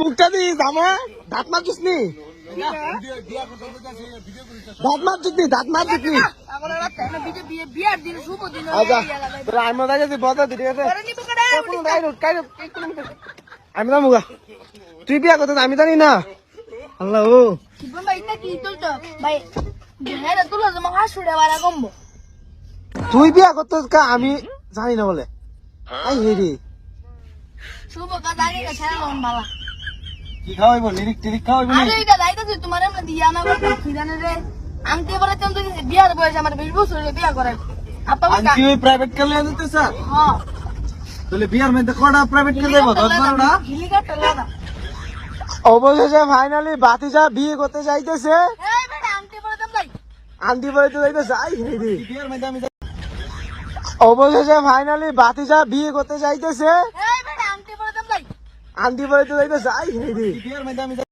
মুখটা দিস আমার দাঁত মারছিস নি? দাঁত মারছিস নি দাঁত মারছিস নি। বিয়ার দিন শুভ দিন তোরা আমি না মুগা। তুই বিয়া করতে আমি জানি না। আল্লাহ ও। তুই বিয়া করতে আমি জানি না বলে। আই হেরি। শুভ কাজ আগে গেছে বালা। কি খাওয়াইবো? লিরিক টিরিক খাওয়াইবো আরে এটা যাইতেছে তোমার আমরা দিয়া না করতাম কি জানে রে। আনতে বলে তুমি তো বিয়ার বয়স আমার বিশ বছর হলে বিয়া করে আপা আনকি ওই প্রাইভেট কালে আনতে স্যার হ্যাঁ। তাহলে বিয়ার মধ্যে কটা প্রাইভেট কালে যাব দশ বারোটা? হেলিকপ্টার লাগা অবশেষে ফাইনালি বাতিজা বিয়ে করতে যাইতেছে। এই বলে তুমি আন্টি বাড়িতে যাইতেছে আই হেরি অবশেষে ফাইনালি বাতিজা বিয়ে করতে যাইতেছে। এই বাড়িতে তুমি যাই আন্টি